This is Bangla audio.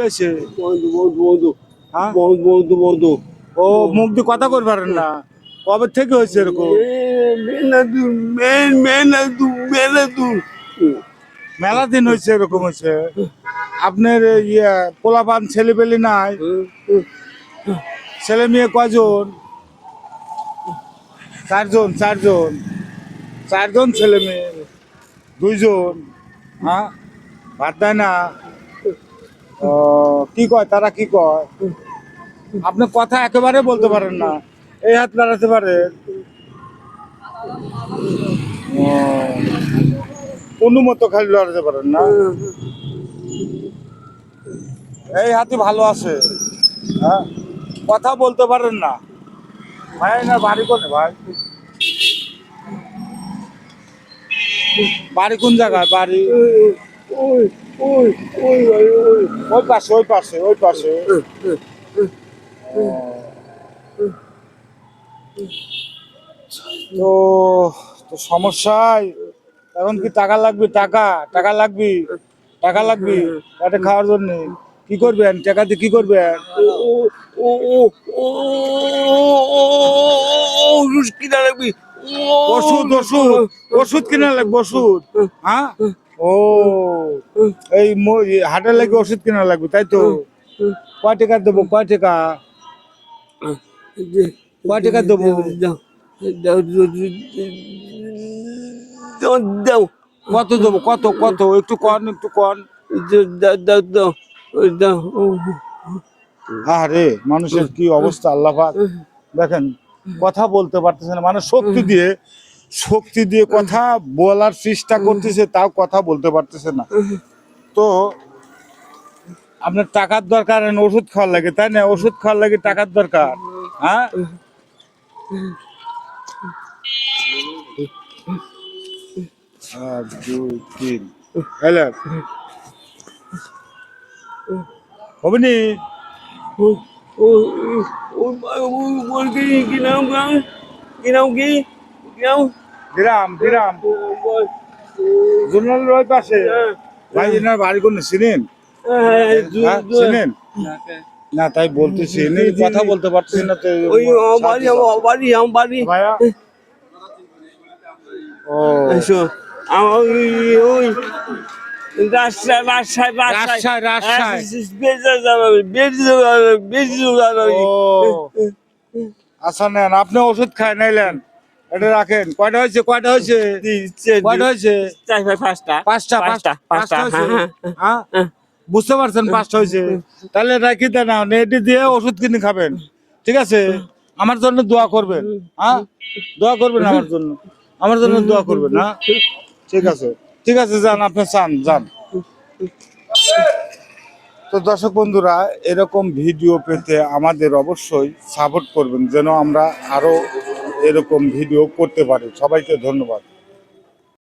হয়েছে বন্ধু বন্ধু বন্ধু। হ্যাঁ? বন্ধু বন্ধু বন্ধু। ও মুখ দিয়ে কথা পারেন না। কবে থেকে হয়েছে এরকম? মেলা দিন হয়েছে এরকম হয়েছে। আপনার ইয়ে পোলা পোলাপান ছেলে পেলে নাই? ছেলে মেয়ে কজন চারজন চারজন। চারজন ছেলে মেয়ে। দুইজন। হ্যাঁ? ভাত দেয় না? কি কয় তারা কি কয়? আপনি কথা একেবারে বলতে পারেন না। এই হাত লাগাতে পারে। ও, কোনো মতো খালি লড়াতে পারেন না? এই হাতি ভালো আছে। হ্যাঁ কথা বলতে পারেন না। ভাই না বাড়ি কোনে ভাই? বাড়ি কোন জায়গায়? বাড়ি ওই পাশে ওই পাশে ওই পাশে। তো তো সমস্যায় এখন কি টাকা লাগবে? টাকা টাকা লাগবে? টাকা লাগবে এটা খাওয়ার জন্য? কি করবেন? টাকা দিয়ে কি করবেন? ও ও ও ও ও রুশ কিনা লাগবি? ওষুধ ওষুধ ওষুধ কিনা লাগবে ওষুধ। হ্যাঁ? ও, এই হাটের লাগে ওষুধ কিনা লাগবে, তাই তো? কয় টাকা দেবো, কয় টাকা? কয় টাকা দেবো? দাও কত দেবো, কত কত? একটু কন একটু কন। দাও দাও দাও আরে মানুষের কি অবস্থা, আল্লাহ দেখেন, কথা বলতে পারতেছে না। মানে শক্তি দিয়ে শক্তি দিয়ে কথা বলার চেষ্টা করতেছে তাও কথা বলতে পারতেছে না তো আপনার টাকার দরকার ওষুধ খাওয়ার লাগে তাই না ওষুধ খাওয়ার লাগে টাকার দরকার হ্যাঁ এক দুই তিন হ্যালো হবে নি ও ও ও কি কি নাম কি নাম কি কি গ্রাম গ্রাম জোনাল ওই পাশে। ভাই এনার বাড়ি কোন চিনেন? হ্যাঁ, চিনেন? না তাই বলতেছি কথা বলতে পারতেছি না তো ওই বাড়ি বাড়ি আমার বাড়ি। ও। আমার ওই ওই রাস্তা রাস্তায় রাজশাহী, রাজশাহী। বেজে যাবে বেজে যাবে বেজে যাবে আচ্ছা নেন আপনি ওষুধ খায় নাইলেন। এটা রাখেন। কয়টা হয়েছে? কয়টা হয়েছে? কয়টা হয়েছে? পাঁচটা। পাঁচটা পাঁচটা পাঁচটা হ্যাঁ হ্যাঁ। বুঝতে পারছেন পাঁচটা হয়েছে? তাহলে রাখি দেন? না এটি দিয়ে ওষুধ কিনে খাবেন। ঠিক আছে? আমার জন্য দোয়া করবেন। হ্যাঁ? দোয়া করবেন আমার জন্য। আমার জন্য দোয়া করবেন হ্যাঁ? ঠিক আছে। ঠিক আছে যান আপনি চান যান। তো দর্শক বন্ধুরা এরকম ভিডিও পেতে আমাদের অবশ্যই সাপোর্ট করবেন যেন আমরা আরও এরকম ভিডিও করতে পারে। সবাইকে ধন্যবাদ।